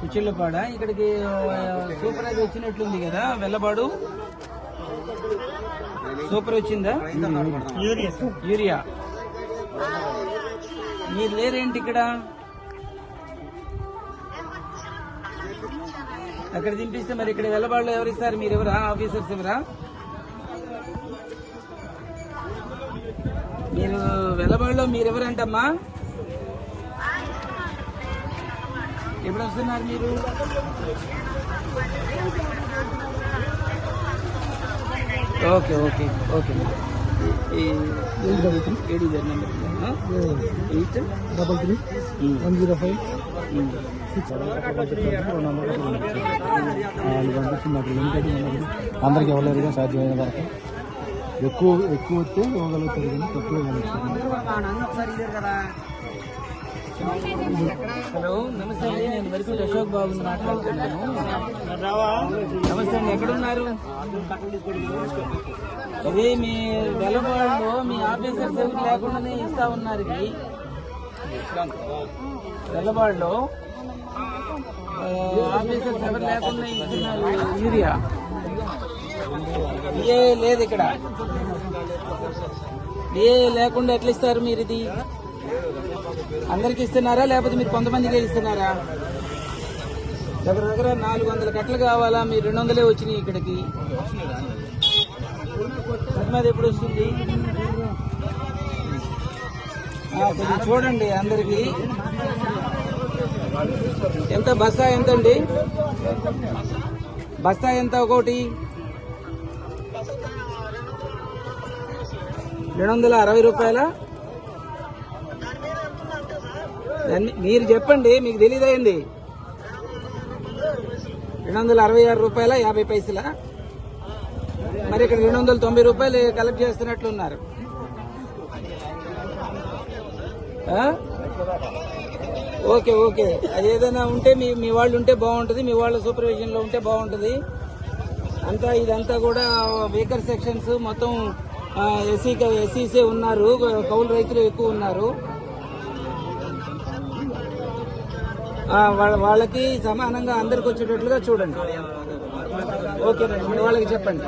కుచిల్లపాడ ఇక్కడికి సూపర్ అయితే వచ్చినట్లుంది కదా వెళ్ళబాడు సూపర్ వచ్చిందా? యూరియా. మీరు లేరేంటి ఇక్కడ? అక్కడ దింపిస్తే మరి ఇక్కడ వెల్లబాడులో ఎవరు ఇస్తారు? మీరు ఎవరా? ఆఫీసర్స్ ఎవరా? మీరు వెల్లబాడులో మీరు ఎప్పుడు వస్తున్నారు మీరు? Okay okay okay. ఏడు number eight double three. One zero five. అందరికి ఇవ్వలేరుగా సాధ్యమైన వరకు. ఎక్కువ ఎక్కువ వస్తే ఇవ్వగలుగుతారు కానీ తక్కువ ఇవ్వగలుగుతారు హలో నమస్తే అండి. నేను వరకు అశోక్ బాబు మాట్లాడుతున్నాను. నమస్తే అండి. ఎక్కడున్నారు? అదే మీ వెలబాడులో మీ ఆఫీసర్ సెవెన్ లేకుండానే ఇస్తా ఉన్నారు ఇది. వెల్లబాడులో ఆఫీసర్ లేకుండా ఇస్తున్నారు? యూరియా. ఏ లేదు ఇక్కడ. ఏ లేకుండా ఎట్లా ఇస్తారు మీరు ఇది? అందరికి ఇస్తున్నారా? లేకపోతే మీరు కొంతమందికే ఇస్తున్నారా? దగ్గర దగ్గర నాలుగు వందల కట్టలు కావాలా? మీరు రెండు వందలే వచ్చినాయి ఇక్కడికి. అది ఎప్పుడు వస్తుంది? కొంచెం చూడండి అందరికి. ఎంత బస్తా ఎంత అండి బస్తా ఎంత ఒకటి? రెండు వందల అరవై రూపాయల? మీరు చెప్పండి మీకు తెలియదండి రెండు వందల అరవై ఆరు రూపాయల యాభై పైసల? మరి ఇక్కడ రెండు వందల తొంభై రూపాయలు కలెక్ట్ చేస్తున్నట్లున్నారు. Okay okay. అది ఏదైనా ఉంటే మీ మీ వాళ్ళు ఉంటే బాగుంటుంది మీ వాళ్ళ సూపర్విజన్లో ఉంటే బాగుంటుంది. అంతా ఇదంతా కూడా వీకర్ సెక్షన్స్ మొత్తం ఎస్సీ ఎస్సీసే ఉన్నారు కౌలు రైతులు ఎక్కువ ఉన్నారు. వాళ్ళకి సమానంగా అందరికి వచ్చేటట్లుగా చూడండి. ఓకే వాళ్ళకి చెప్పండి.